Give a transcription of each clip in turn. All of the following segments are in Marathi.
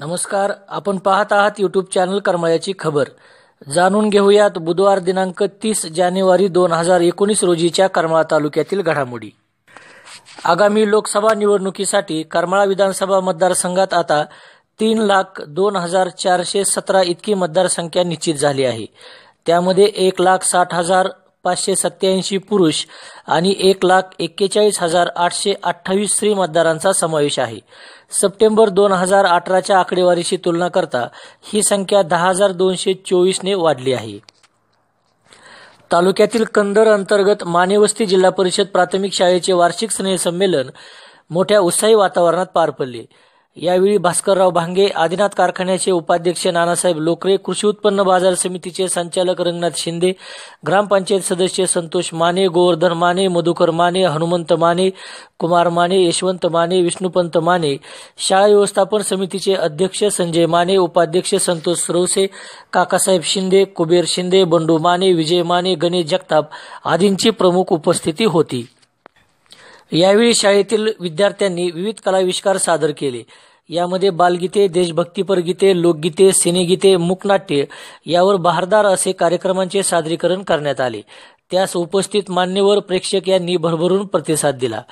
नमस्कार आपण पाहत आहात यूट्यूब चॅनल करमाळ्याची खबर. जाणून घेऊयात बुधवार दिनांक तीस जानेवारी दोन हजार एकोणीस रोजीच्या करमाळा तालुक्यातील घडामोडी. आगामी लोकसभा निवडणुकीसाठी करमाळा विधानसभा मतदारसंघात आता तीन लाख दोन हजार चारशे सतरा इतकी मतदारसंख्या निश्चित झाली आहे. त्यामध्ये एक लाख साठ हजार पाचशे सत्याऐंशी पुरुष आणि एक लाख एक्केचाळीस हजार आठशे अठ्ठावीस स्त्री मतदारांचा समावेश आहे. सप्टेंबर दोन हजार अठराच्या आकडेवारीशी तुलना करता ही संख्या दहा हजार दोनशे चोवीसने वाढली आहे. तालुक्यातील कंदर अंतर्गत मानेवस्ती जिल्हा परिषद प्राथमिक शाळेचे वार्षिक स्नेहसंमेलन मोठ्या उत्साही वातावरणात पार पडले. यावेळी भास्करराव भांगे आदिनाथ कारखान्याचे उपाध्यक्ष नानासाहेब लोकरे कृषी उत्पन्न बाजार समितीचे संचालक रंगनाथ शिंदे ग्रामपंचायत सदस्य संतोष माने गोवर्धन माने मधुकर माने हनुमंत माने कुमार माने यशवंत माने विष्णुपंत माने. शाळा व्यवस्थापन समितीचे अध्यक्ष संजय माने उपाध्यक्ष संतोष रवसे काकासाहेब शिंदे कुबेर शिंदे बंडू माने विजय माने गणेश जगताप आदींची प्रमुख उपस्थिती होती. यावेळी शाळेतील विद्यार्थ्यांनी विविध कलाविष्कार सादर केले. यामध्ये बालगीते देशभक्तीपर गीते लोकगीते सिनेगीते मुकनाट्य यावर बहारदार असे कार्यक्रमांचे सादरीकरण करण्यात आले. त्यास उपस्थित मान्यवर प्रेक्षक यांनी भरभरून प्रतिसाद दिला.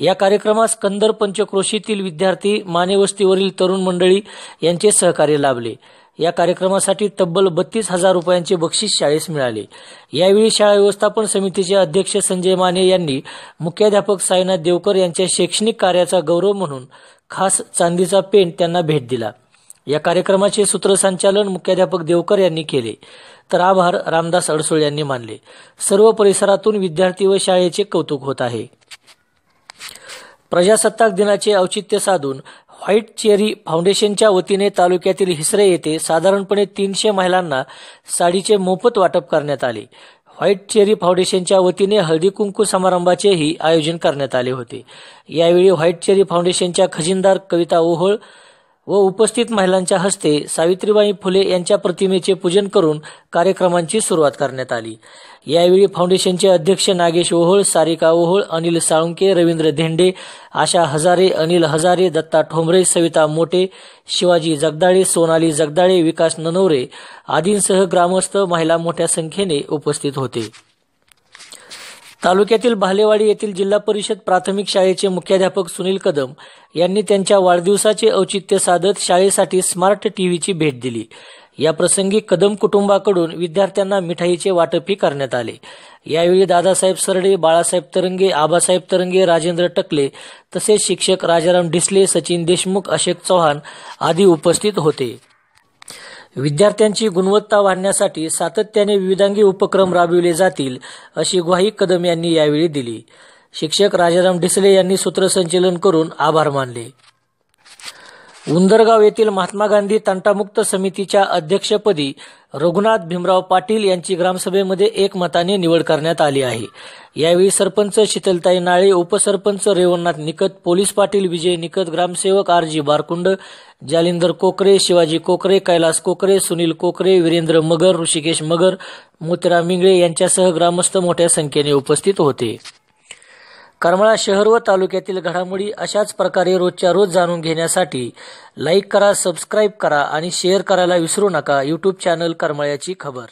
या कार्यक्रमास कंदर पंचक्रोशीतील विद्यार्थी मानेवस्तीवरील तरुण मंडळी यांचे सहकार्य लाभले. या कार्यक्रमासाठी तब्बल बत्तीस हजार रुपयांचे बक्षीस शाळेस मिळाले. यावेळी शाळा व्यवस्थापन समितीचे अध्यक्ष संजय माने यांनी मुख्याध्यापक साईनाथ देवकर यांच्या शैक्षणिक कार्याचा गौरव म्हणून खास चांदीचा पेंट त्यांना भेट दिला. या कार्यक्रमाचे सूत्रसंचालन मुख्याध्यापक देवकर यांनी केले. तर आभार रामदास अडसूळ यांनी मानले. सर्व परिसरातून विद्यार्थी व शाळेचे कौतुक होत आहे. प्रजासत्ताक दिनाचे औचित्य साधून व्हाईट चेरी फाउंडेशनच्या वतीने तालुक्यातील हिसरे येथे साधारणपणे तीनशे महिलांना साडीचे मोफत वाटप करण्यात आले. व्हाईट चेरी फाउंडेशनच्या वतीने हळदी कुंकू समारंभाचेही आयोजन करण्यात आले होते. यावेळी व्हाईट चेरी फाउंडेशनच्या खजिनदार कविता ओहोळ व उपस्थित महिलांच्या हस्ते सावित्रीबाई फुले यांच्या प्रतिमेचे पूजन करून कार्यक्रमांची सुरुवात करण्यात आली. यावेळी फाउंडेशनचे अध्यक्ष नागेश ओहोळ सारिका ओहोळ अनिल साळुंके रवींद्र धेंडे आशा हजारे अनिल हजारे दत्ता ठोंबरे सविता मोटे शिवाजी जगदाळे सोनाली जगदाळे विकास ननवरे आदींसह ग्रामस्थ महिला मोठ्या संख्येने उपस्थित होते. तालुक्यातील भालेवाडी येथील जिल्हा परिषद प्राथमिक शाळेचे मुख्याध्यापक सुनील कदम यांनी त्यांच्या वाढदिवसाचे औचित्य साधत शाळेसाठी स्मार्ट टीव्हीची भेट दिली. या प्रसंगी कदम कुटुंबाकडून विद्यार्थ्यांना मिठाईचे वाटपही करण्यात आले. यावेळी दादासाहेब सरडे बाळासाहेब तरंगे आबासाहेब तरंगे राजेंद्र टकले तसेच शिक्षक राजाराम डिसले सचिन देशमुख अशोक चव्हाण आदी उपस्थित होते. विद्यार्थ्यांची गुणवत्ता वाढण्यासाठी सातत्याने विविधांगी उपक्रम राबविले जातील अशी ग्वाही कदम यांनी यावेळी दिली. शिक्षक राजाराम डिसले यांनी सूत्रसंचलन करून आभार मानले. उंदरगाव येथील महात्मा गांधी तंटामुक्त समितीच्या अध्यक्षपदी रघुनाथ भीमराव पाटील यांची ग्रामसभेमध्ये एकमताने निवड करण्यात आली आहे. यावेळी सरपंच शीतलताई नाळे उपसरपंच रेवणनाथ निकत पोलीस पाटील विजय निकत ग्रामसेवक आर जी बारकुंड जालिंदर कोकरे शिवाजी कोकरे कैलास कोकरे सुनील कोकरे वीरेंद्र मगर ऋषिकेश मगर मोतीराम मिंगळे यांच्यासह ग्रामस्थ मोठ्या संख्येने उपस्थित होते. करमाळा शहर व तालुक्यातील घडामोडी अशाच प्रकारे रोजच्या रोज जाणून घेण्यासाठी लाईक करा सबस्क्राईब करा आणि शेअर करायला विसरू नका. यूट्यूब चॅनल करमाळ्याची खबर.